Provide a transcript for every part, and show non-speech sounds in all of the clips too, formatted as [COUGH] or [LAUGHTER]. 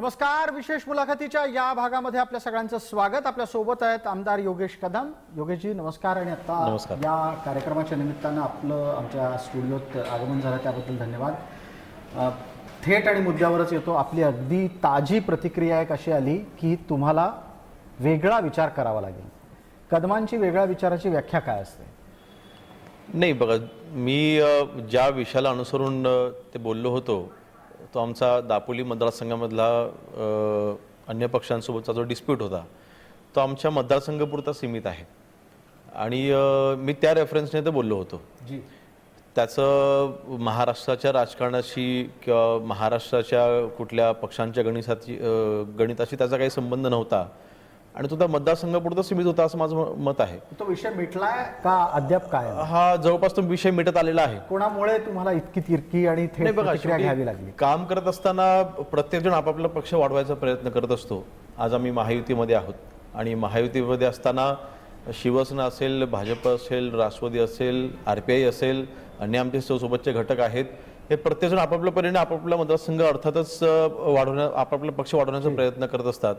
नमस्कार विशेष मुलाखतीच्या या भागामध्ये आपल्या सगळ्यांचं स्वागत. आपल्यासोबत आहेत आमदार योगेश कदम. योगेशजी नमस्कार आणि आता नमस्कार. या कार्यक्रमाच्या निमित्तानं आपलं आमच्या स्टुडिओत आगमन झालं त्याबद्दल धन्यवाद. थेट आणि मुद्द्यावरच येतो. आपली अगदी ताजी प्रतिक्रिया एक अशी आली की तुम्हाला वेगळा विचार करावा लागेल. कदमांची वेगळ्या विचाराची व्याख्या काय असते? नाही बघा मी ज्या विषयाला अनुसरून ते बोललो होतो तो आमचा दापोली मतदारसंघामधला अन्य पक्षांसोबतचा जो डिस्प्यूट होता तो आमच्या मतदारसंघापुरता सीमित आहे. आणि मी त्या रेफरन्सने ते बोललो होतो. जी. त्याचं महाराष्ट्राच्या राजकारणाशी किंवा महाराष्ट्राच्या कुठल्या पक्षांच्या गणिताची गणिताशी त्याचा काही संबंध नव्हता. आणि तो त्या मतदारसंघापुरता सीमित होता असं माझं मत आहे. तो विषय मिटलाय का अद्याप काय? हा जवळपास तो विषय मिटत आलेला आहे. कोणामुळे तुम्हाला इतकी तिरकी आणि थेट प्रतिक्रिया घ्यावी लागली? काम करत असताना प्रत्येकजण आपापला पक्ष वाढवायचा प्रयत्न करत असतो. आज आम्ही महायुतीमध्ये आहोत. आणि महायुतीमध्ये असताना शिवसेना असेल भाजप असेल राष्ट्रवादी असेल आर पी आय असेल अन्य आमचे सोबतचे घटक आहेत हे प्रत्येकजण आपापल्या परीने आपापला मतदारसंघ अर्थातच वाढवण्या आपापला पक्ष वाढवण्याचा प्रयत्न करत असतात.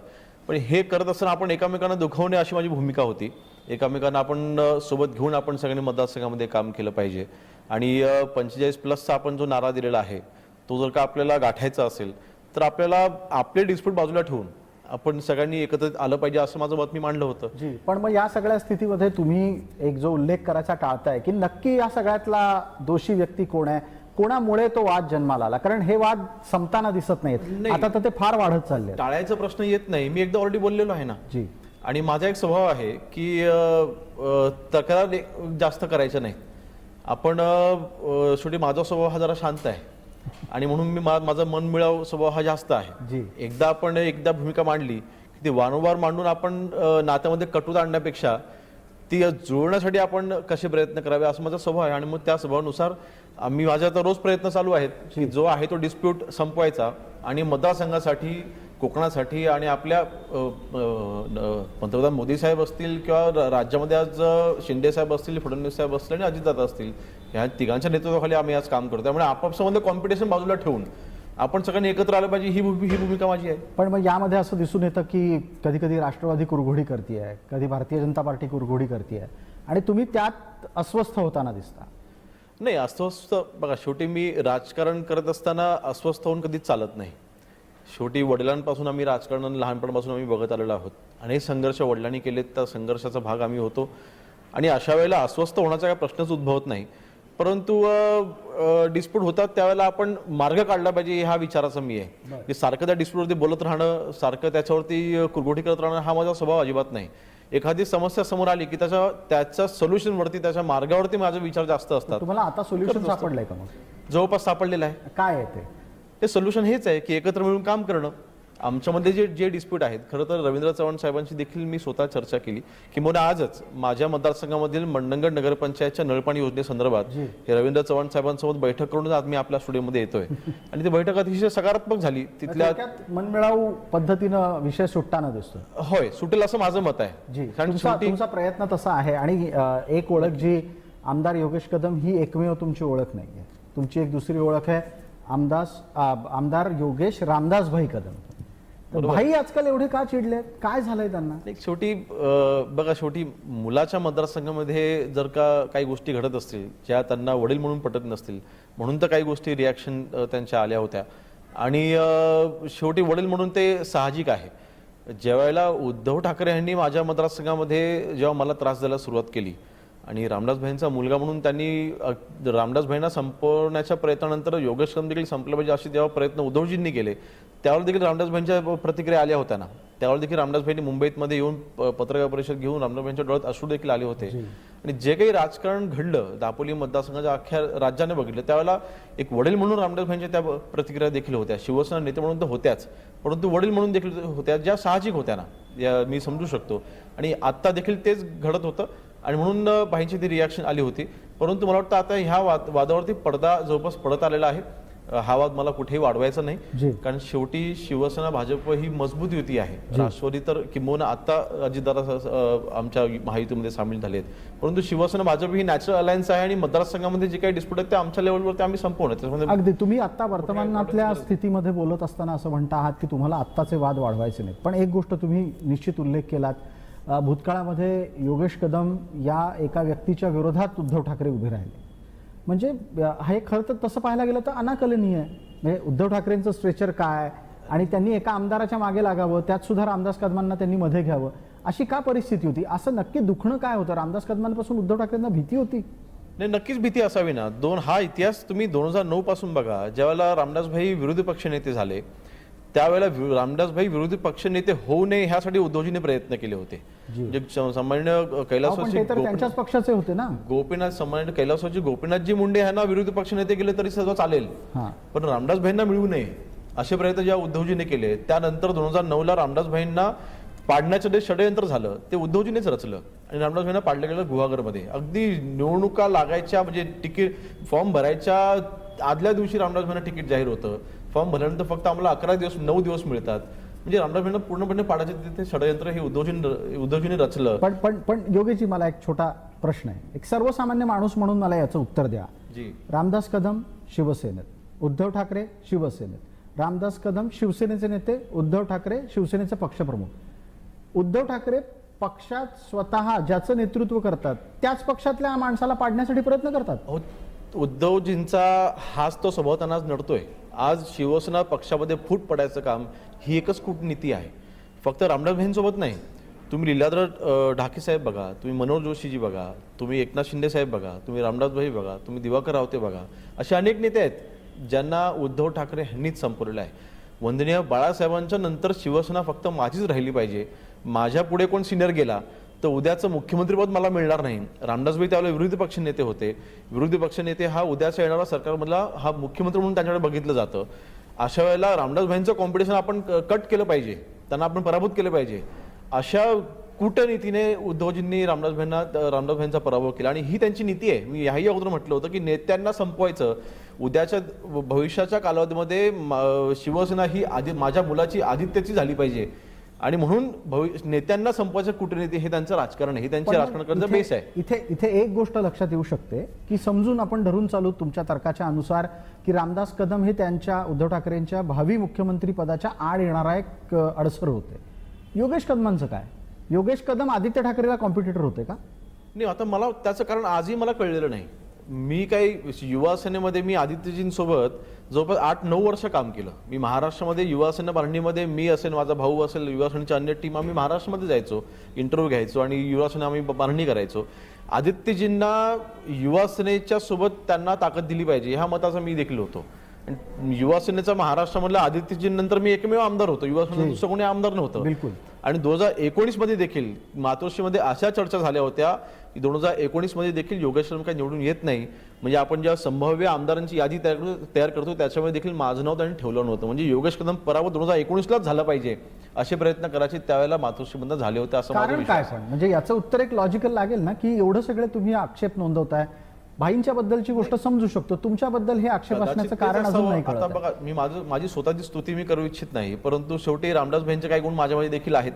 पण हे करत असताना आपण एकामेकांना दुखवणे अशी माझी भूमिका होती. एकामेकांना आपण सोबत घेऊन आपण सगळ्यांनी मतदारसंघामध्ये काम केलं पाहिजे. आणि पंचेचाळीस प्लसचा आपण जो नारा दिलेला आहे तो जर का आपल्याला गाठायचा असेल तर आपल्याला आपले डिस्प्यूट बाजूला ठेवून आपण सगळ्यांनी एकत्रित आलं पाहिजे असं माझं मत मी मांडलं होतं. जी पण मग या सगळ्या स्थितीमध्ये तुम्ही एक जो उल्लेख करायचा टाळताय की नक्की या सगळ्यातला दोषी व्यक्ती कोण आहे? कोणामुळे तो वाद जन्माला आला? कारण हे वाद संपताना दिसत नाहीत. नाही. आता तर ते फार वाढत चालले टाळायचा प्रश्न येत नाही. मी एकदा ऑलरेडी बोललेलो आहे ना. जी. आणि माझा एक स्वभाव आहे की अ, अ, तक्रार जास्त करायच्या नाही आपण अ, अ, शेवटी माझा स्वभाव हा जरा शांत आहे. आणि म्हणून मी मा- माझा मनमिळाव स्वभाव हा जास्त आहे. जी. एकदा आपण एकदा भूमिका मांडली की ती वारंवार मांडून आपण अ, नात्यामध्ये कटुता आणण्यापेक्षा ती जुळण्यासाठी आपण कसे प्रयत्न करावे असं माझा स्वभाव आहे. आणि मग त्या स्वभावानुसार मी माझा तर रोज प्रयत्न चालू आहेत की जो आहे तो डिस्प्यूट संपवायचा आणि मतदारसंघासाठी कोकणासाठी आणि आपल्या पंतप्रधान मोदी साहेब असतील किंवा राज्यामध्ये आज शिंदे साहेब असतील फडणवीस साहेब असतील आणि अजितदादा असतील ह्या तिघांच्या नेतृत्वाखाली आम्ही आज काम करतो त्यामुळे आपापसामध्ये कॉम्पिटिशन बाजूला ठेवून आपण सगळ्यांनी एकत्र आलं पाहिजे ही ही भूमिका माझी आहे. पण मग यामध्ये असं दिसून येतं की कधी कधी राष्ट्रवादी कुरघोडी करते आहे कधी भारतीय जनता पार्टी कुरघोडी करते आहे आणि तुम्ही त्यात अस्वस्थ होताना दिसता. नाही अस्वस्थ बघा शेवटी मी राजकारण करत असताना अस्वस्थ होऊन कधीच चालत नाही. शेवटी वडिलांपासून आम्ही राजकारण लहानपणापासून आम्ही बघत आलेलो आहोत. अनेक संघर्ष वडिलांनी केलेत त्या संघर्षाचा भाग आम्ही होतो. आणि अशा वेळेला अस्वस्थ होण्याचा काही प्रश्नच उद्भवत नाही. परंतु डिस्प्यूट होतात त्यावेळेला आपण मार्ग काढला पाहिजे ह्या विचाराचा मी आहे. की सारखं त्या डिस्प्यूटवरती बोलत राहणं सारखं त्याच्यावरती कुरघोडी करत राहणं हा माझा स्वभाव अजिबात नाही. एखादी समस्या समोर आली की त्याच्या त्याच्या सोल्युशनवरती त्याच्या मार्गावरती माझे विचार जास्त असतात. तुम्हाला आता सोल्युशन सापडलंय का मग? जवळपास सापडलेलं आहे. काय आहे ते? ते सोल्युशन हेच आहे की एकत्र मिळून काम करणं. आमच्यामध्ये जे जे डिस्प्यूट आहेत खरं तर रवींद्र चव्हाण साहेबांशी देखील मी स्वतः चर्चा केली किंवा आजच माझ्या मतदारसंघामधील मंडणगड नगरपंचायतच्या नळपाणी योजनेसंदर्भात. हे रवींद्र चव्हाण साहेबांसोबत बैठक करून आज मी आपल्या स्टुडिओमध्ये येतोय. [LAUGHS] आणि ती बैठक अतिशय सकारात्मक झाली. तिथल्या थोडक्यात मनमिळावू पद्धतीनं विषय सुटताना दिसतो होय सुटेल असं माझं मत आहे. जी. कारण तुमचा प्रयत्न तसा आहे आणि एक ओळख जी आमदार योगेश कदम ही एकमेव तुमची ओळख नाहीये. तुमची एक दुसरी ओळख आहे आमदास आमदार योगेश रामदास भाई कदम. भाई आजकाल एवढे का चिडले काय झालंय त्यांना? एक शेवटी अं, बघा शेवटी मुलाच्या मतदारसंघामध्ये जर का काही गोष्टी घडत असतील ज्या त्यांना वडील म्हणून पटत नसतील म्हणून तर काही गोष्टी रिॲक्शन त्यांच्या आल्या होत्या. आणि शेवटी वडील म्हणून ते साहजिक आहे. ज्यावेळेला उद्धव ठाकरे यांनी माझ्या मतदारसंघामध्ये जेव्हा मला त्रास द्यायला सुरुवात केली आणि रामदास भाईंचा मुलगा म्हणून त्यांनी रामदास भाईंना संपवण्याच्या प्रयत्नानंतर योगेश कदम देखील संपलं पाहिजे असे जेव्हा प्रयत्न उद्धवजींनी केले. त्यावर देखील रामदास भाईंच्या प्रतिक्रिया आल्या होत्या ना. त्यावर देखील रामदास भाईंनी मुंबईमध्ये येऊन पत्रकार परिषद घेऊन रामदास भाईंच्या डोळ्यात अश्रू देखील आले होते. आणि जे काही राजकारण घडलं दापोली मतदारसंघाच्या अख्ख्या राज्याने बघितलं त्यावेळेला एक वडील म्हणून रामदास भाईंच्या त्या प्रतिक्रिया देखील होत्या. शिवसेना नेते म्हणून तर होत्याच. परंतु वडील म्हणून देखील होत्या ज्या साहजिक होत्या ना या मी समजू शकतो. आणि आत्ता देखील तेच घडत होतं. आणि म्हणून भाईंची ती रिॲक्शन आली होती. परंतु मला वाटतं आता ह्या वाद वादावरती पडदा जवळपास पडत आलेला आहे. हा वाद मला कुठेही वाढवायचा नाही. कारण शेवटी शिवसेना भाजप ही मजबूत युती आहे. राष्ट्रवादी तर किंबहुना आता अजितदादा आमच्या महायुतीमध्ये सामील झालेत. परंतु शिवसेना भाजप ही नॅचरल अलायन्स आहे आणि मतदारसंघामध्ये जे काही डिस्प्यूट आहेत ते आमच्या लेवलवरती आम्ही संपवणार त्याच्यामध्ये अगदी. तुम्ही आता वर्तमानातल्या स्थितीमध्ये बोलत असताना असं म्हणता आहात की तुम्हाला आत्ताचे वाद वाढवायचे नाहीत. पण एक गोष्ट तुम्ही निश्चित उल्लेख केलात भूतकाळामध्ये योगेश कदम या एका व्यक्तीच्या विरोधात उद्धव ठाकरे उभे राहिले. म्हणजे हे खरं तर तसं पाहायला गेलं तर अनाकलनीय आहे. म्हणजे उद्धव ठाकरेंचं स्ट्रेचर काय आणि त्यांनी एका आमदाराच्या मागे लागावं त्यात सुद्धा रामदास कदमांना त्यांनी मध्ये घ्यावं अशी का परिस्थिती होती? असं नक्की दुखणं काय होतं? रामदास कदमांपासून उद्धव ठाकरेंना भीती होती? नाही नक्कीच भीती असावी ना. दोन हा इतिहास तुम्ही दोन हजार नऊ पासून बघा. ज्यावेळेला रामदासभाई विरोधी पक्षनेते झाले त्यावेळेला वि- रामदासभाई विरोधी पक्षनेते होऊ नये ह्यासाठी उद्धवजीने प्रयत्न केले होते. सामान्य कैलासवासी तर त्यांच्याच पक्षाचे होते ना. गोपीनाथ सामान्य कैलासवासी गोपीनाथजी मुंडे यांना विरोधी पक्षनेते केले तरी सगळं चालेल. हां. पण रामदास भाईंना मिळू नये असे प्रयत्न जेव्हा उद्धवजीने केले. त्यानंतर दोन हजार नऊ ला रामदास भाईंना पाडण्याचं जे षडयंत्र झालं ते उद्धवजीनेच रचलं. आणि रामदास भाईंना पाडलं गेलं गुहागरमध्ये. अगदी निवडणुका लागायच्या म्हणजे तिकीट फॉर्म भरायच्या आदल्या दिवशी रामदास भाईंना तिकीट जाहीर होतं. फॉर्म भरल्यानंतर फक्त आम्हाला अकरा दिवस नऊ दिवस मिळतात. म्हणजे रामदास भाईंना पूर्णपणे पाडायचं तिथे षडयंत्र हे उद्धवजीने उद्धवजीने रचलं. पण पण पण योगेशजी मला एक छोटा प्रश्न आहे. एक सर्वसामान्य माणूस म्हणून मला याचं उत्तर द्या. जी. रामदास कदम शिवसेनेत. उद्धव ठाकरे शिवसेनेत. रामदास कदम शिवसेनेचे नेते उद्धव ठाकरे शिवसेनेचे पक्षप्रमुख. उद्धव ठाकरे पक्षात स्वतः ज्याचं नेतृत्व करतात त्याच पक्षातल्या माणसाला पाडण्यासाठी प्रयत्न करतात. उद्धवजींचा हाच तो स्वभाव त्यांना नडतोय. आज शिवसेना पक्षामध्ये फूट पडायचं काम ही एकच कूटनीती आहे. फक्त रामदास भाईंसोबत नाही. तुम्ही लीलाधर ढाकेसाहेब ढाके साहेब बघा तुम्ही मनोज जोशीजी बघा तुम्ही एकनाथ शिंदे साहेब बघा तुम्ही रामदास भाई बघा तुम्ही दिवाकर रावते बघा असे अनेक नेते आहेत ज्यांना उद्धव ठाकरे यांनीच संपवलेलं आहे. वंदनीय बाळासाहेबांच्या नंतर शिवसेना फक्त माझीच राहिली पाहिजे. माझ्या पुढे कोण सिनियर गेला? तर उद्याचं मुख्यमंत्रीपद मला मिळणार नाही. रामदासभाई त्यावेळेला विरोधी पक्ष नेते होते. विरोधी पक्ष नेते हा उद्याचा येणारा सरकारमधला हा मुख्यमंत्री म्हणून त्यांच्याकडे बघितलं जातं. अशा वेळेला रामदासभाईंचं कॉम्पिटिशन आपण कट केलं पाहिजे. त्यांना आपण पराभूत केलं पाहिजे. अशा कूटनीतीने उद्धवजींनी रामदासभाईंना रामदासभाईंचा पराभव केला. आणि ही त्यांची नीती आहे. मी याही अगोदर म्हटलं होतं की नेत्यांना संपवायचं. उद्याच्या भविष्याच्या कालावधीमध्ये म- शिवसेना ही आदि माझ्या मुलाची आदित्याची झाली पाहिजे. आणि म्हणून भवि- नेत्यांना संपवायचं कूटनीती हे त्यांचं राजकारण हे त्यांचे पण राजकारण करण्याचा इथे- बेस आहे. इथे इथे एक गोष्ट लक्षात येऊ शकते की समजून आपण धरून चालू तुमच्या तर्काच्या अनुसार की रामदास कदम हे त्यांच्या उद्धव ठाकरेंच्या भावी मुख्यमंत्री पदाच्या आड येणारा एक अडसर होते. योगेश कदमांचं काय? योगेश कदम आदित्य ठाकरेला कॉम्पिटिटर होते का? नाही आता मला त्याचं कारण आजही मला कळलेलं नाही. मी काही युवा सेनेमध्ये मी आदित्यजींसोबत जवळपास आठ नऊ वर्ष काम केलं. मी महाराष्ट्रामध्ये युवा सेना बांधणीमध्ये मी असेल माझा भाऊ असेल युवा सेनेची अन्य टीम आम्ही महाराष्ट्रामध्ये जायचो इंटरव्ह्यू घ्यायचो आणि युवा सेना आम्ही बांधणी करायचो. आदित्यजींना युवा सेनेच्या सोबत त्यांना ताकद दिली पाहिजे ह्या मताचा मी देखील होतो. आणि युवा सेनेचा महाराष्ट्रामधला आदित्यजींनंतर मी एकमेव आमदार होतो. युवा सेनेचं दुसरं कोणी आमदार नव्हतं. बिलकुल. आणि दोन हजार एकोणीसमध्ये देखील मातोश्रीमध्ये अशा चर्चा झाल्या होत्या दोन हजार एकोणीसमध्ये देखील योगेश काही निवडून येत नाही. म्हणजे आपण जेव्हा संभाव्य आमदारांची यादी तयार करतो तयार करतो त्याच्यामध्ये देखील माझं नाव त्यांनी ठेवलं नव्हतं. म्हणजे योगेश कदम पराभव दोन हजार एकोणीसलाच झाला पाहिजे असे प्रयत्न करायचे त्यावेळेला मातोश्रीमधनं झाले होते असं माझा कारण काय पण म्हणजे याचं उत्तर एक लॉजिकल लागेल ना की एवढं सगळे तुम्ही आक्षेप नोंदवताय. भाईंच्या बद्दलची गोष्ट समजू शकतो. तुमच्याबद्दल हे आक्षेप असण्याचं कारण अजून असावं. नाही आता. बघा मी माझं माझी स्वतःची स्तुती मी करू इच्छित नाही परंतु शेवटी रामदास भाईंचे काही गुण माझ्यामध्ये देखील आहेत.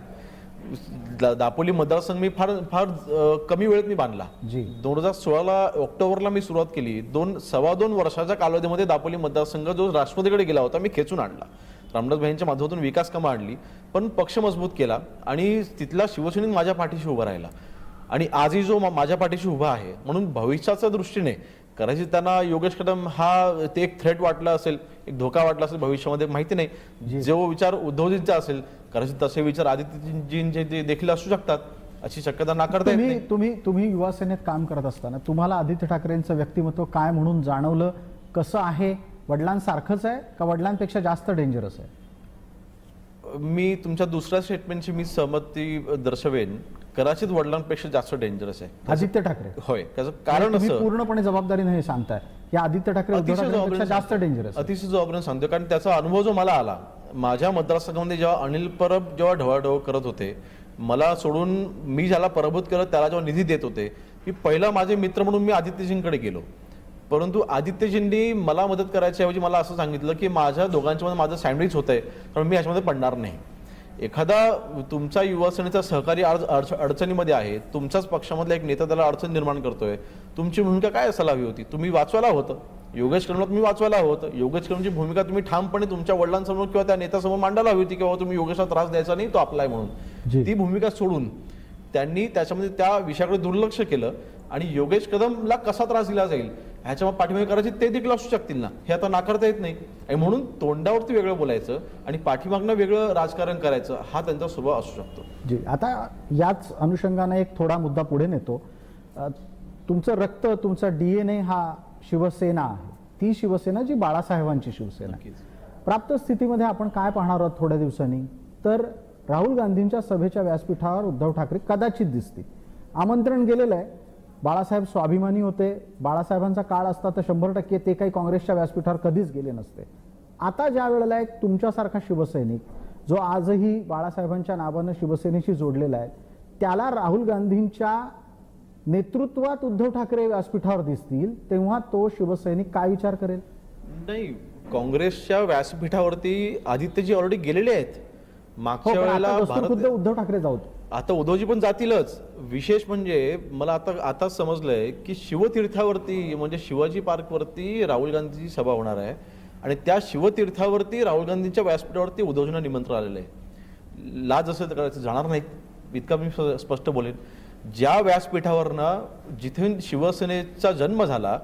दापोली मतदारसंघ मी फार फार कमी वेळेत मी बांधला. जी. दोन हजार सोळाला ऑक्टोबरला मी सुरुवात केली. दोन सव्वा दोन वर्षाच्या कालावधीमध्ये दापोली मतदारसंघ जो राष्ट्रपतीकडे गेला होता मी खेचून आणला. रामदास भाईंच्या माध्यमातून विकास कामं आणली पण पक्ष मजबूत केला आणि तिथला शिवसेनेत माझ्या पाठीशी उभा राहिला. आणि आजही जो माझ्या पाठीशी उभा आहे म्हणून भविष्याच्या दृष्टीने कदाचित त्यांना योगेश कदम हा ते एक थ्रेट वाटला असेल एक धोका वाटला असेल भविष्यामध्ये माहिती नाही. जो. विचार उद्धवजींचा असेल कदाचित तसे विचार आदित्यजींचे जे देखील असू शकतात अशी शक्यता नाकारता तुम्ही नाही. तुम्ही तुम्ही युवा सेनेत काम करत असताना तुम्हाला आदित्य ठाकरेंचं व्यक्तिमत्व काय म्हणून जाणवलं? कसं आहे? वडिलांसारखंच आहे का वडिलांपेक्षा जास्त डेंजरस आहे? मी तुमच्या दुसऱ्या स्टेटमेंटची मी सहमती दर्शवेन. कदाचित वडिलांपेक्षा जास्त डेंजरस आहे. आदित्य ठाकरे. होय त्याचं कारण असं पूर्णपणे जबाबदारीने हे सांगताय. की आदित्य ठाकरे अतिशय जास्त डेंजरस अतिशय जबाबदारीने सांगतो कारण त्याचा अनुभव जो मला आला माझ्या मतदारसंघामध्ये जेव्हा अनिल परब जेव्हा ढवळाढवळ करत होते मला सोडून मी ज्याला पराभूत करत त्याला जेव्हा निधी देत होते मी पहिला माझे मित्र म्हणून मी आदित्यजींकडे गेलो. परंतु आदित्यजींनी मला मदत करायच्या ऐवजी मला असं सांगितलं की माझ्या दोघांच्या मध्ये माझं सँडविच होत आहे कारण मी ह्याच्यामध्ये पडणार नाही. एखादा तुमचा युवासेनेचा सहकारी अड- अडचणीमध्ये आहे तुमच्याच पक्षामधला एक नेता त्याला अडचण निर्माण करतोय तुमची भूमिका काय असायला हवी होती? तुम्ही वाचवायला होतं. योगेश कदमला तुम्ही वाचवायला होतं. योगेश कदमची भूमिका तुम्ही ठामपणे तुमच्या वडिलांसमोर किंवा त्या नेत्यासमोर मांडायला हवी होती किंवा तुम्ही योगेशला त्रास द्यायचा नाही तो आपला आहे जी. म्हणून ती भूमिका सोडून त्यांनी त्याच्यामध्ये त्या विषयाकडे दुर्लक्ष केलं आणि योगेश कदमला कसा त्रास दिला जाईल? ह्याच्या पाठीमागे करायचे ते देखील असू शकतील ना. हे आता नाकारता येत नाही. आणि म्हणून तोंडावरती वेगळं बोलायचं आणि पाठीमागनं वेगळं राजकारण करायचं हा त्यांचा स्वभाव असू शकतो. जी आता याच अनुषंगाने एक थोडा मुद्दा पुढे नेतो. तुमचं रक्त तुमचा डीएनए हा शिवसेना आहे. ती शिवसेना जी बाळासाहेबांची शिवसेना प्राप्त स्थितीमध्ये आपण काय पाहणार आहोत थोड्या दिवसांनी? तर राहुल गांधींच्या सभेच्या व्यासपीठावर उद्धव ठाकरे कदाचित दिसतील. आमंत्रण गेलेलं आहे. बाळासाहेब स्वाभिमानी होते. बाळासाहेबांचा काळ असता तर शंभर टक्के ते काही काँग्रेसच्या व्यासपीठावर कधीच गेले नसते. आता ज्या वेळेला एक तुमच्यासारखा शिवसैनिक जो आजही बाळासाहेबांच्या नावानं शिवसेनेशी जोडलेला आहे त्याला राहुल गांधींच्या नेतृत्वात उद्धव ठाकरे व्यासपीठावर दिसतील तेव्हा तो शिवसैनिक काय विचार करेल? नाही काँग्रेसच्या व्यासपीठावरती आदित्यजी ऑलरेडी गेलेले आहेत. हो मागच्या वेळेला उद्धव ठाकरे जाऊ आता उद्धवजी पण जातीलच. विशेष म्हणजे मला आता आताच समजलंय की शिवतीर्थावरती म्हणजे शिवाजी पार्कवरती राहुल गांधीची सभा होणार आहे. आणि त्या शिवतीर्थावरती राहुल गांधींच्या व्यासपीठावरती उद्धवजींना निमंत्रण आलेलं आहे. लाज असं तर करायचं जाणार नाहीत. इतका मी स्पष्ट बोलेन. ज्या व्यासपीठावरनं जिथे शिवसेनेचा जन्म झाला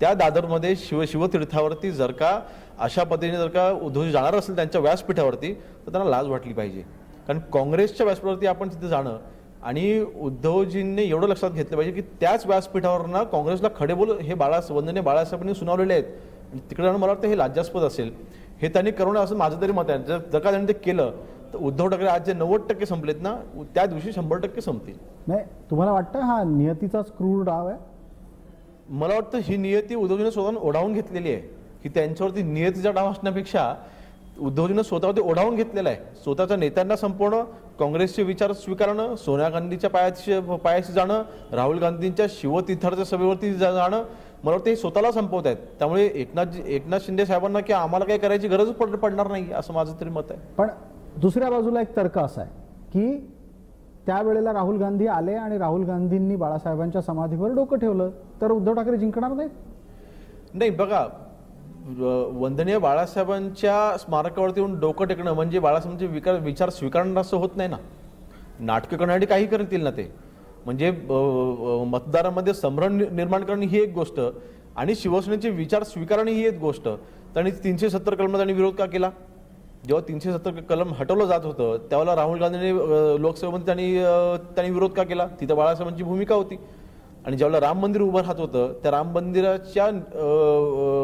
त्या दादरमध्ये शिव शिवतीर्थावरती जर का अशा पद्धतीने जर का उद्धवजी जाणार असेल त्यांच्या व्यासपीठावरती तर त्यांना लाज वाटली पाहिजे. कारण काँग्रेसच्या व्यासपीठावरती आपण तिथे जाणं आणि उद्धवजींनी एवढं लक्षात घेतलं पाहिजे की त्याच व्यासपीठावरनं काँग्रेसला खडे बोल हे बाळा वंदनीय बाळासाहेबांनी सुनावलेले आहेत. आणि तिकडे जाणं मला वाटतं हे लाज्यास्पद असेल. हे त्यांनी करणं असं माझं तरी मत आहे. जर जर का त्यांनी ते केलं तर उद्धव ठाकरे आज जे नव्वद टक्के संपलेत ना त्या दिवशी शंभर टक्के संपतील. नाही तुम्हाला वाटतं हा नियतीचाच क्रूर डाव आहे? मला वाटतं ही नियती उद्धवजीने स्वतःहून ओढावून घेतलेली आहे. की त्यांच्यावरती नियतीचा डाव असण्यापेक्षा उद्धवजीनं स्वतःवरती ओढावून घेतलेला आहे. स्वतःच्या नेत्यांना संपवणं काँग्रेसचे विचार स्वीकारणं सोनिया गांधीच्या पायाशी पायाशी जाणं राहुल गांधींच्या शिवतीर्थाच्या सभेवरती जाणं मला वाटतं हे स्वतःला संपवत आहेत. त्यामुळे एकनाथ एकनाथ शिंदे साहेबांना की आम्हाला काही करायची गरज पड पडणार नाही असं माझं तरी मत आहे. पण दुसऱ्या बाजूला एक तर्क असा आहे की त्यावेळेला राहुल गांधी आले आणि राहुल गांधींनी बाळासाहेबांच्या समाधीवर डोकं ठेवलं तर उद्धव ठाकरे जिंकणार नाहीत? नाही बघा वंदनीय बाळासाहेबांच्या स्मारकावरती येऊन डोकं टेकणं म्हणजे बाळासाहेबांचे विकार विचार स्वीकारणं असं होत नाही ना. नाटकं करण्यासाठी काही करतील ना ते. म्हणजे मतदारामध्ये संभ्रम निर्माण करणं ही एक गोष्ट आणि शिवसेनेचे विचार स्वीकारणं ही एक गोष्ट. त्यांनी तीनशे सत्तर कलम त्यांनी विरोध का केला? जेव्हा तीनशे सत्तर कलम हटवलं जात होतं त्यावेळेला राहुल गांधींनी लोकसभेमध्ये त्यांनी त्यांनी विरोध का केला? तिथं बाळासाहेबांची भूमिका होती. आणि ज्यावेळेला राम मंदिर उभं राहत होतं त्या राम मंदिराच्या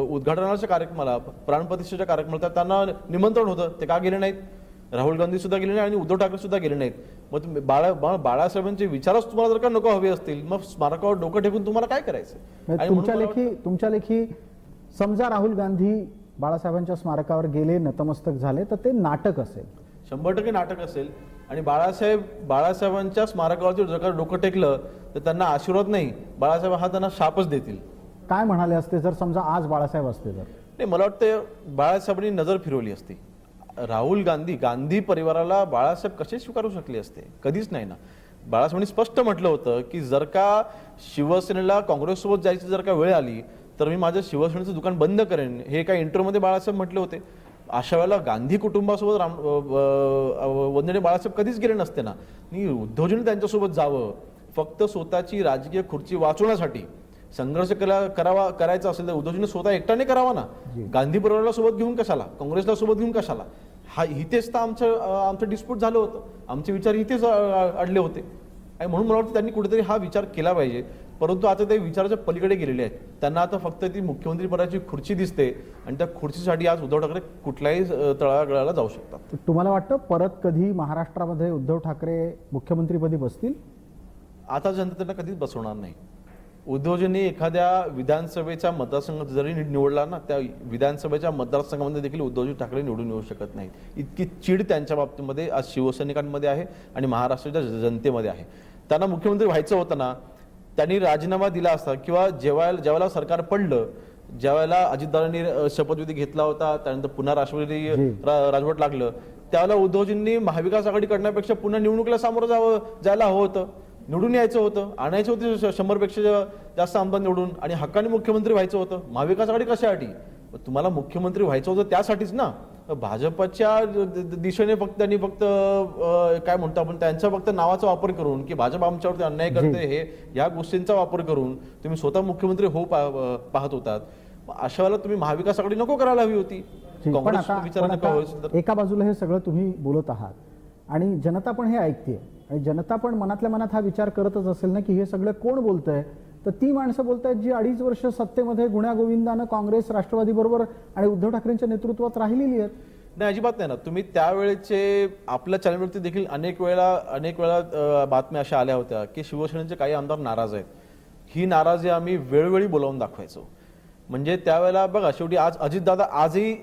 उद्घाटनाच्या कार्यक्रमाला प्राणप्रतिष्ठेच्या कार्यक्रमाला त्या- त्यांना निमंत्रण होतं. ते का गेले नाहीत? राहुल गांधी सुद्धा गेले नाही आणि उद्धव ठाकरे सुद्धा गेले नाहीत. मग तुम्ही बाळा बाळा- बाळासाहेबांचे विचारच तुम्हाला जर का नको हवे असतील मग स्मारकावर डोकं ठेवून तुम्हाला काय करायचं? तुमच्या लेखी तुमच्या लेखी समजा राहुल गांधी बाळासाहेबांच्या स्मारकावर गेले नतमस्तक झाले तर ते नाटक असेल. शंभर टक्के नाटक असेल. आणि बाळासाहेब बाळासाहेबांच्या स्मारकावरती जर का डोकं टेकलं तर त्यांना आशीर्वाद नाही. बाळासाहेब हा त्यांना शापच देतील. काय म्हणाले असते जर समजा आज बाळासाहेब असते तर नाही मला वाटतं बाळासाहेबांनी नजर फिरवली असती. राहुल गांधी गांधी परिवाराला बाळासाहेब कसे स्वीकारू शकले असते? कधीच नाही ना. बाळासाहेबांनी स्पष्ट म्हटलं होतं की जर का शिवसेनेला काँग्रेससोबत जायची जर का वेळ आली तर मी माझं शिवसेनेचं दुकान बंद करेन. हे एका इंटरव्ह्यूमध्ये बाळासाहेब म्हटले होते? अशा वेळेला गांधी कुटुंबासोबत राम वंदने बाळासाहेब कधीच गेले नसते ना. मी उद्धवजीने त्यांच्यासोबत जावं. फक्त स्वतःची राजकीय खुर्ची वाचवण्यासाठी संघर्ष केला करावा करायचा असेल तर उद्धवजीने स्वतः एकट्याने करावा ना. गांधी परिवाराला सोबत घेऊन कशाला? काँग्रेसला सोबत घेऊन कशाला? हा इथेच तर आमचं आमचं डिस्प्यूट झालं होतं. आमचे विचार इथेच अडले होते. आणि म्हणून मला वाटतं त्यांनी कुठेतरी हा विचार केला पाहिजे. परंतु आता ते विचाराच्या पलीकडे गेलेले आहेत. त्यांना आता फक्त ती मुख्यमंत्री पदाची खुर्ची दिसते आणि त्या खुर्चीसाठी आज उद्धव ठाकरे कुठल्याही तळागाळाला जाऊ शकतात. तुम्हाला वाटतं परत कधी महाराष्ट्रामध्ये उद्धव ठाकरे मुख्यमंत्रीपदी बसतील? आता जनता त्यांना कधीच बसवणार नाही. उद्धवजींनी एखाद्या विधानसभेच्या मतदारसंघ जरी निवडला ना त्या विधानसभेच्या मतदारसंघामध्ये देखील उद्धवजी ठाकरे निवडून येऊ शकत नाहीत. इतकी चीड त्यांच्या बाबतीमध्ये आज शिवसैनिकांमध्ये आहे आणि महाराष्ट्राच्या जनतेमध्ये आहे. त्यांना मुख्यमंत्री व्हायचं होतं ना त्यांनी राजीनामा दिला असता किंवा जेव्हा ज्यावेळेला सरकार पडलं ज्यावेळेला अजितदादांनी अ, शपथविधी घेतला होता त्यानंतर पुन्हा राष्ट्रवादी जी. रा- राजवट लागलं त्यावेळेला उद्धवजींनी महाविकास आघाडी करण्यापेक्षा पुन्हा निवडणुकीला सामोरं जावं जायला हवं होतं. निवडून यायचं होतं आणायचं होते शंभरपेक्षा जास्त आमदार निवडून आणि हक्काने मुख्यमंत्री व्हायचं होतं. महाविकास आघाडी कशासाठी? तुम्हाला मुख्यमंत्री व्हायचं होतं त्यासाठीच ना. भाजपच्या दिशेने फक्त त्यांनी फक्त काय म्हणतो आपण त्यांच्या फक्त नावाचा वापर करून की भाजप आमच्यावरती अन्याय करते हे या गोष्टींचा वापर करून तुम्ही स्वतः मुख्यमंत्री हो पा- पाहत होतात. अशा वेळेला तुम्ही महाविकास आघाडी नको करायला हवी होती. काँग्रेस एका बाजूला हे सगळं तुम्ही बोलत आहात आणि जनता पण हे ऐकते आणि जनता पण मनातल्या मनात हा विचार करतच असेल ना की हे सगळं कोण बोलत आहे तर ती माणसं बोलत आहेत जी अडीच वर्ष सत्तेमध्ये गुण्यागोविंदानं काँग्रेस राष्ट्रवादी बरोबर आणि उद्धव ठाकरेंच्या नेतृत्वात राहिलेली आहेत. नाही अजिबात नाही ना. तुम्ही त्यावेळेचे आपल्या चॅनलवरती देखील अनेक वेळा अनेक वेळा बातम्या अशा आल्या होत्या की शिवसेनेचे काही आमदार नाराज आहेत. ही नाराजी आम्ही वेळोवेळी बोलावून दाखवायचो. म्हणजे त्यावेळेला बघा शेवटी आज अजितदादा आजही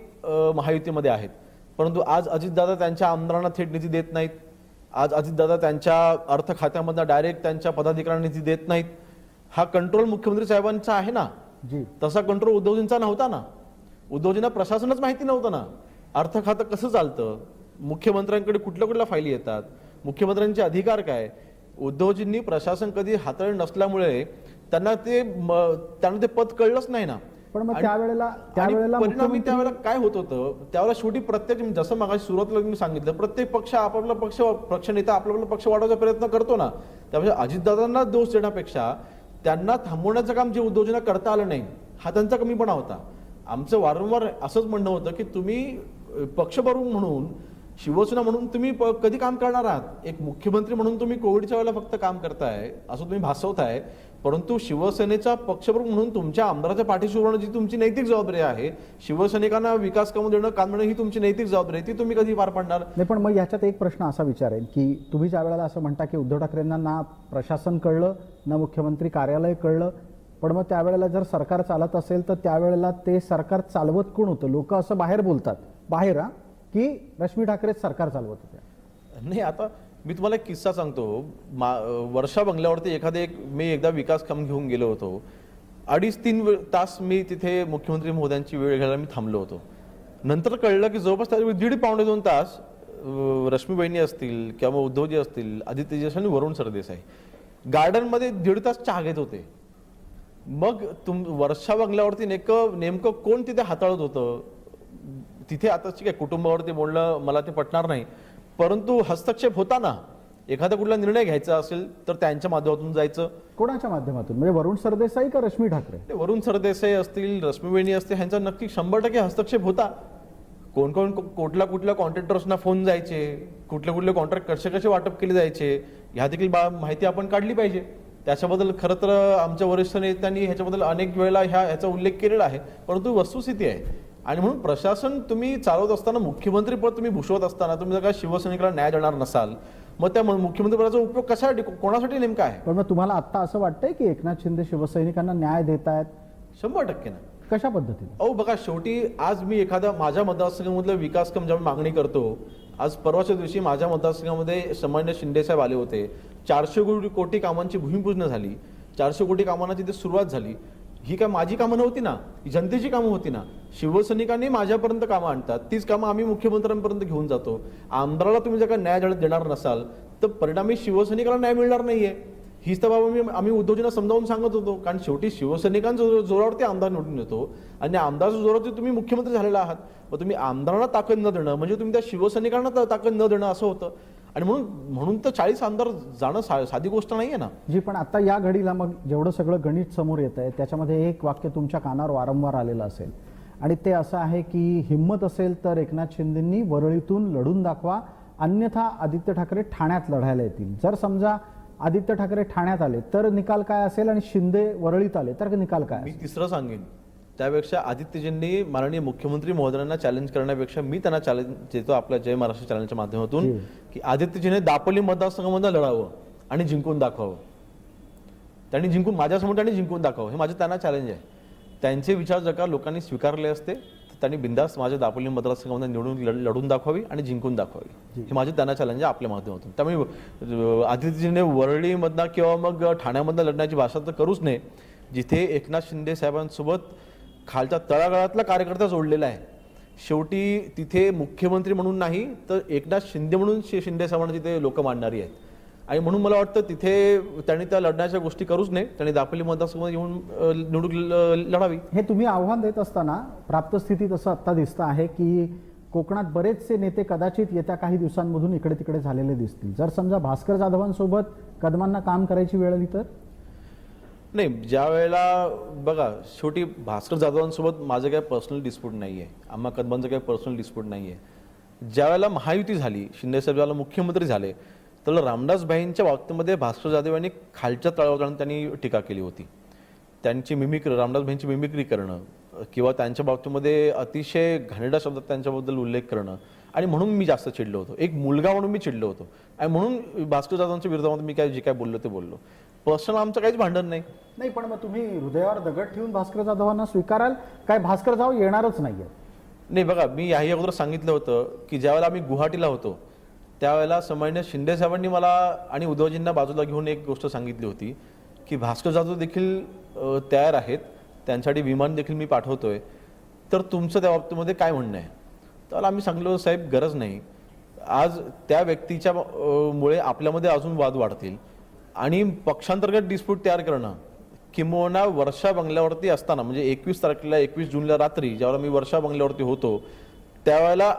महायुतीमध्ये आहेत. परंतु आज अजितदादा त्यांच्या आमदारांना थेट निधी देत नाहीत. आज अजितदादा त्यांच्या अर्थ खात्यामधनं डायरेक्ट त्यांच्या पदाधिकाऱ्यांना निधी देत नाहीत. हा कंट्रोल मुख्यमंत्री साहेबांचा आहे ना? जी. तसा कंट्रोल उद्धवजींचा नव्हता ना? उद्धवजींना प्रशासनच माहिती नव्हतं ना? अर्थ खातं कसं चालतं? मुख्यमंत्र्यांकडे कुठल्या कुठल्या फायली येतात? मुख्यमंत्र्यांचे अधिकार काय? उद्धवजींनी प्रशासन कधी हाताळले नसल्यामुळे त्यांना ते त्यांना ते पद कळलंच नाही ना? पण मग त्यावेळेला त्यावेळेला परिणामी त्यावेळेला काय होत होतं? त्यावेळेला शेवटी प्रत्येक जसं मग सुरुवातीला मी सांगितलं प्रत्येक पक्ष आपापला पक्ष पक्ष नेता आपला पक्ष वाढवायचा प्रयत्न करतो ना. त्यामुळे अजितदादांना दोष देण्यापेक्षा त्यांना थांबवण्याचं काम जे उद्योजना करता आलं नाही हा त्यांचा कमीपणा होता. आमचं वारंवार असंच म्हणणं होतं की तुम्ही पक्षप्रमुख म्हणून शिवसेना म्हणून तुम्ही कधी काम करणार आहात? एक मुख्यमंत्री म्हणून तुम्ही कोविडच्या वेळेला फक्त काम करताय असं तुम्ही भासवताय. परंतु शिवसेनेचा पक्षप्रमुख म्हणून तुमच्या आमदाराच्या पाठीशी उभं राहणं जी तुमची नैतिक जबाबदारी आहे शिवसैनिकांना विकास कामं देणं काम देणं ही तुमची नैतिक जबाबदारी ती तुम्ही कधी पार पाडणार? नाही पण मग ह्याच्यात एक प्रश्न असा विचारेन की तुम्ही ज्या वेळेला असं म्हणता की उद्धव ठाकरेंना ना प्रशासन कळलं ना मुख्यमंत्री कार्यालय कळलं पण मग त्यावेळेला जर सरकार चालत असेल तर त्यावेळेला ते सरकार चालवत कोण होतं? लोक असं बाहेर बोलतात. बाहेर हा? की रश्मी ठाकरेच सरकार चालवत होते नाही आता मी तुम्हाला एक किस्सा सांगतो. मा वर्षा बंगल्यावरती एखादे एक मी एकदा विकास काम घेऊन गेलो होतो. अडीच तीन तास मी तिथे मुख्यमंत्री महोदयांची वेळ घ्यायला मी थांबलो होतो. नंतर कळलं की जवळपास त्यावेळी दीड पावणे दोन तास रश्मीबाईंनी असतील किंवा उद्धवजी असतील आदित्यजी असतील आणि वरुण सरदेसाई. गार्डनमध्ये दीड तास चहा घेत होते. मग तुम वर्षा बंगल्यावरती नेमकं नेमकं कोण तिथे हाताळत होतं? तिथे आता ठीक आहे कुटुंबावरती बोलणं मला ते पटणार नाही. परंतु हस्तक्षेप होता ना एखादा कुठला निर्णय घ्यायचा असेल तर त्यांच्या माध्यमातून जायचं. कोणाच्या माध्यमातून? म्हणजे वरुण सरदेसाई का रश्मी ठाकरे? ते वरुण सरदेसाई असतील रश्मीवेणी असतील ह्यांचा नक्की शंभर टक्के हस्तक्षेप होता. कोण कोण कुठल्या कुठल्या कॉन्ट्रॅक्टर्सना फोन जायचे कुठले कुठले कॉन्ट्रॅक्ट कसे कसे वाटप केले जायचे ह्या देखील माहिती आपण काढली पाहिजे. त्याच्याबद्दल खरं तर आमच्या वरिष्ठ नेत्यांनी ह्याच्याबद्दल अनेक वेळेला ह्या ह्याचा उल्लेख केलेला आहे. परंतु वस्तुस्थिती आहे आणि म्हणून प्रशासन तुम्ही चालवत असताना मुख्यमंत्री पद तुम्ही भूषवत असताना तुम्ही जर का शिवसैनिकाला न्याय देणार नसाल मग त्या मुख्यमंत्री पदाचा उपयोग कशासाठी कोणासाठी नेमका आहे? पण मग तुम्हाला आत्ता असं वाटतंय की एकनाथ शिंदे शिवसैनिकांना न्याय देत आहेत? शंभर टक्के ना. कशा पद्धतीने? अहो बघा शेवटी आज मी एखाद्या माझ्या मतदारसंघामधलं विकास काम जेव्हा मागणी करतो आज परवाच्या दिवशी माझ्या मतदारसंघामध्ये सामान्य शिंदेसाहेब आले होते. चारशे कोटी कोटी कामांची भूमिपूजन झाली. चारशे कोटी कामांना तिथे सुरुवात झाली. ही काय माझी कामं नव्हती ना? ही जनतेची कामं होती ना? शिवसैनिकांनी माझ्यापर्यंत कामं आणतात. तीच कामं आम्ही मुख्यमंत्र्यांपर्यंत घेऊन जातो. आमदाराला तुम्ही जर का न्याय देणार- देणार नसाल तर परिणामी शिवसैनिकाला न्याय मिळणार नाहीये. हीच तर बाबा मी आम्ही उद्योजना समजावून सांगत होतो. कारण शेवटी शिवसैनिकांच्या जो- जोरावरती आमदार निवडून येतो आणि आमदारच्या जोरावरती तुम्ही मुख्यमंत्री झालेला आहात. मग तुम्ही आमदारांना ताकद न देणं म्हणजे तुम्ही त्या शिवसैनिकांना ताकद न देणं असं होतं. आणि म्हणून म्हणून तर चाळीस आमदार जाणं सा- साधी गोष्ट नाहीये ना. जी पण आता या घडीला मग जेवढं सगळं गणित समोर येत आहे त्याच्यामध्ये एक वाक्य तुमच्या कानावर वारंवार आलेलं असेल. आणि ते असं आहे की हिंमत असेल तर एकनाथ शिंदेंनी वरळीतून लढून दाखवा अन्यथा आदित्य ठाकरे ठाण्यात लढायला येतील. जर समजा आदित्य ठाकरे ठाण्यात आले तर निकाल काय असेल आणि शिंदे वरळीत आले तर निकाल काय मी? तिसरं सांगेन. त्यापेक्षा आदित्यजींनी माननीय मुख्यमंत्री महोदयांना चॅलेंज करण्यापेक्षा मी त्यांना चॅलेंज देतो आपल्या जय महाराष्ट्र चॅनलच्या माध्यमातून. की आदित्यजीने दापोली मतदारसंघामध्ये लढावं आणि जिंकून दाखवावं. त्यांनी जिंकून माझ्यासमोर त्यांनी जिंकून दाखवावं. हे माझं त्यांना चॅलेंज आहे. त्यांचे विचार जर का लोकांनी स्वीकारले असते तर त्यांनी बिंदास माझ्या दापोली मतदारसंघामध्ये निवडून लढ- लढून दाखवावी आणि जिंकून दाखवावी. हे माझे त्यांना चॅलेंज आहे आपल्या माध्यमातून. त्यामुळे आदित्यजीने वरळीमधनं किंवा मग ठाण्यामधनं लढण्याची भाषा तर करूच नाही जिथे एकनाथ शिंदे साहेबांसोबत खालच्या तळागाळातला कार्यकर्ता जोडलेला आहे. शेवटी तिथे मुख्यमंत्री म्हणून नाही तर एकनाथ शिंदे म्हणून शि- शिंदे साहेबांना तिथे लोक मांडणारी आहेत. आणि म्हणून मला वाटतं तिथे त्यांनी त्या लढण्याच्या गोष्टी करूच नाही त्यांनी दापोली मतदारसंघात येऊन निवडणूक ल- लढावी. हे तुम्ही आव्हान देत असताना प्राप्त स्थितीत असं आत्ता दिसतं आहे की कोकणात बरेचसे नेते कदाचित येत्या काही दिवसांमधून इकडे तिकडे झालेले दिसतील. जर समजा भास्कर जाधवांसोबत कदमांना काम करायची वेळ आली तर? नाही ज्या वेळेला बघा शेवटी भास्कर जाधवांसोबत माझं काही पर्सनल डिस्प्यूट नाही आहे आम्हा कदमांचं काही पर्सनल डिस्प्यूट नाही आहे ज्या वेळेला महायुती झाली शिंदेसाहेब ज्यावेळेला मुख्यमंत्री झाले तर रामदास भाईंच्या बाबतीमध्ये भास्कर जाधव यांनी खालच्या तळावर जाऊन त्यांनी टीका केली होती. त्यांची मिमिक्री रामदास भाईंची मिमिक्री करणं किंवा त्यांच्या बाबतीमध्ये अतिशय घाणेडा शब्दात त्यांच्याबद्दल उल्लेख करणं आणि म्हणून मी जास्त चिडलो होतो. एक मुलगा म्हणून मी चिडलो होतो. आणि म्हणून भास्कर जाधवांच्या विरोधामध्ये मी काय जे काय बोललो ते बोललो. पर्सनल आमचं काहीच भांडण नाही. नाही पण मग तुम्ही हृदयावर दगड ठेवून भास्कर जाधवांना स्वीकाराल? काय भास्कर जाधव येणारच नाहीये. नाही बघा मी याही अगोदर सांगितलं होतं की ज्यावेळेला आम्ही गुवाहाटीला होतो त्यावेळेला सामान्य शिंदे साहेबांनी मला आणि उद्धवजींना बाजूला घेऊन एक गोष्ट सांगितली होती की भास्कर जाधव देखील तयार आहेत. त्यांच्यासाठी विमान देखील मी पाठवतोय. तर तुमचं त्या बाबतीमध्ये काय म्हणणं आहे? तर आम्ही सांगलो साहेब गरज नाही. आज त्या व्यक्तीच्या मुळे आपल्यामध्ये अजून वाद वाढतील. आणि पक्षांतर्गत डिस्प्यूट तयार करणं. किंबहुना वर्षा बंगल्यावरती असताना म्हणजे एकवीस तारखेला एकवीस जूनला रात्री ज्यावेळेला मी वर्षा बंगल्यावरती होतो त्यावेळेला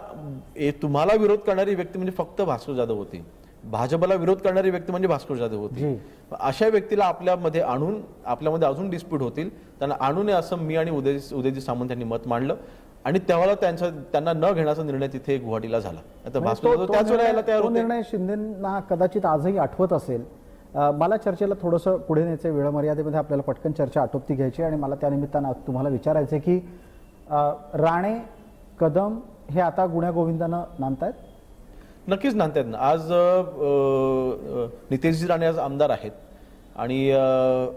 तुम्हाला विरोध करणारी व्यक्ती म्हणजे फक्त भास्कर जाधव होती. भाजपला विरोध करणारी व्यक्ती म्हणजे भास्कर जाधव होती. अशा व्यक्तीला आपल्यामध्ये आणून आपल्यामध्ये अजून डिस्प्यूट होतील. त्यांना आणू नये असं मी आणि उदय उदयजी सामंत यांनी मत मांडलं. आणि त्यावेळेला त्यांचा त्यांना न घेण्याचा निर्णय तिथे गुवाहाटीला झाला. आता भास्कर तो- जाधव तो त्याच वेळेला निर्णय- तयार तो होते. निर्णय शिंदेना कदाचित आजही आठवत असेल. अ, मला चर्चेला थोडंसं पुढे न्यायचं वेळ मर्यादेमध्ये आपल्याला पटकन चर्चा आटोपती घ्यायची आणि मला त्यानिमित्तानं तुम्हाला विचारायचं की अ, राणे कदम हे आता गुण्यागोविंदानं नांदतायत? नक्कीच नांदतात ना. आज अ, अ, नितेशजी राणे आज आमदार आहेत. आणि अ,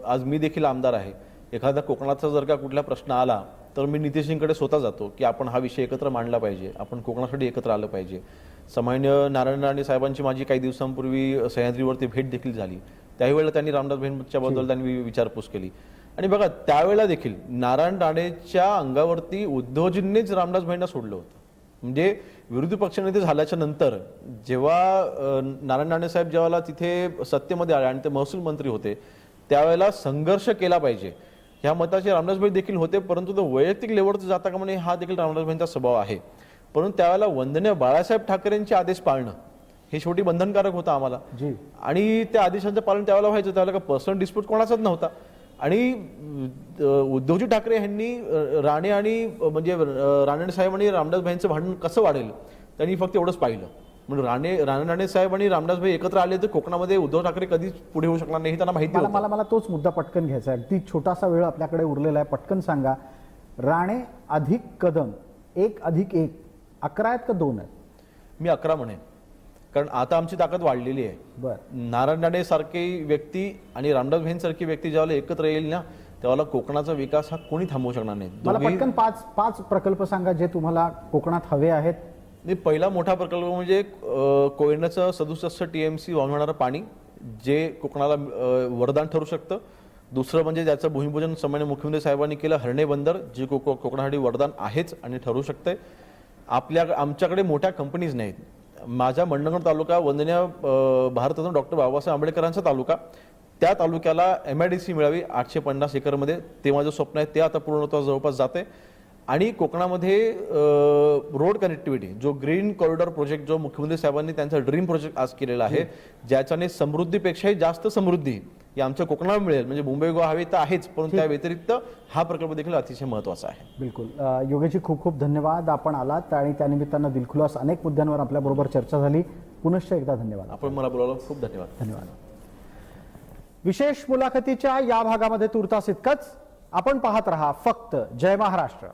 आज मी देखील आमदार आहे. एखादा कोकणाचा जर का कुठला प्रश्न आला तर मी नितेशजींकडे स्वतः जातो की आपण हा विषय एकत्र मांडला पाहिजे आपण कोकणासाठी एकत्र आलं पाहिजे. सामान्य नारायण राणे साहेबांची माझी काही दिवसांपूर्वी सह्याद्रीवरती भेट देखील झाली. त्याही वेळेला त्यांनी रामदास भाईंच्या बद्दल त्यांनी विचारपूस केली. आणि बघा त्यावेळेला देखील नारायण राणेच्या अंगावरती उद्धवजींनीच रामदास भाईंना सोडलं होतं. म्हणजे विरोधी पक्षनेते झाल्याच्यानंतर जेव्हा नारायण राणे साहेब जेव्हा तिथे सत्तेमध्ये आले आणि ते महसूल मंत्री होते त्यावेळेला संघर्ष केला पाहिजे. ह्या मताचे रामदासभाई देखील होते परंतु तो वैयक्तिक लेवलवर जाता का म्हणे हा देखील रामदासभाईंचा स्वभाव आहे. परंतु त्यावेळेला वंदनीय बाळासाहेब ठाकरेंचे आदेश पाळणं हे शेवटी बंधनकारक होतं आम्हाला. जी. आणि त्या आदेशांचं पालन त्यावेळेला व्हायचं त्यावेळेला का पर्सनल डिस्प्यूट कोणाचाच नव्हता. आणि उद्धवजी ठाकरे यांनी राणे आणि म्हणजे राणे साहेब आणि रामदास भाईंचं भांडण कसं वाढेल त्यांनी फक्त एवढंच पाहिलं. म्हणजे राणे राणे राणे साहेब आणि रामदास भाई एकत्र आले तर कोकणामध्ये उद्धव ठाकरे कधीच पुढे होऊ शकणार नाही हे त्यांना माहिती मला मला मला तोच मुद्दा पटकन घ्यायचा आहे. अगदी छोटासा वेळ आपल्याकडे उरलेला आहे. पटकन सांगा. राणे अधिक कदम एक अधिक एक अकरा आहेत का दोन आहेत? मी अकरा म्हणेन. कारण आता आमची ताकद वाढलेली आहे. बर. नारायण राणे सारखी व्यक्ती आणि रामदास भाईंसारखी व्यक्ती ज्यावेळेला एकत्र येईल ना त्यावेळेला कोकणाचा विकास हा कोणी थांबवू शकणार नाही. मला पटकन पाच पाच प्रकल्प सांगा जे तुम्हाला कोकणात हवे आहेत. नाही पहिला मोठा प्रकल्प म्हणजे कोयनाचं सदुसष्ट टी एम सी वाहून होणारं पाणी जे कोकणाला वरदान ठरू शकतं. दुसरं म्हणजे ज्याचं भूमिपूजन सामान्य मुख्यमंत्री साहेबांनी केलं हरणे बंदर जे को कोकणासाठी वरदान आहेच आणि ठरू शकतंय. आपल्या आमच्याकडे मोठ्या कंपनीज नाहीत. माझा मंडणगड तालुका वंदनीय भारतातून भारतरत्न डॉक्टर बाबासाहेब आंबेडकरांचा तालुका. त्या तालुक्याला एम आय डी सी मिळावी आठशे पन्नास एकरमध्ये. ते माझं स्वप्न आहे ते आता पूर्णत्वास जवळपास जाते आणि कोकणामध्ये रोड कनेक्टिव्हिटी जो ग्रीन कॉरिडॉर प्रोजेक्ट जो मुख्यमंत्री साहेबांनी त्यांचा ड्रीम प्रोजेक्ट आज केलेला आहे ज्याच्याने समृद्धीपेक्षाही जास्त समृद्धी या आमच्या कोकणाला मिळेल. म्हणजे मुंबई गोवा हवे तर आहेच पण त्या व्यतिरिक्त हा प्रकल्प देखील अतिशय महत्त्वाचा आहे. बिलकुल. योगेशजी खूप खूप धन्यवाद. आपण आलात आणि त्यानिमित्तानं दिलखुलास अनेक मुद्द्यांवर आपल्याबरोबर चर्चा झाली. पुनश्च एकदा धन्यवाद. आपण मला बोलावलं खूप धन्यवाद. धन्यवाद. विशेष मुलाखतीच्या या भागामध्ये तुर्तास इतकंच. आपण पाहत रहा फक्त जय महाराष्ट्र.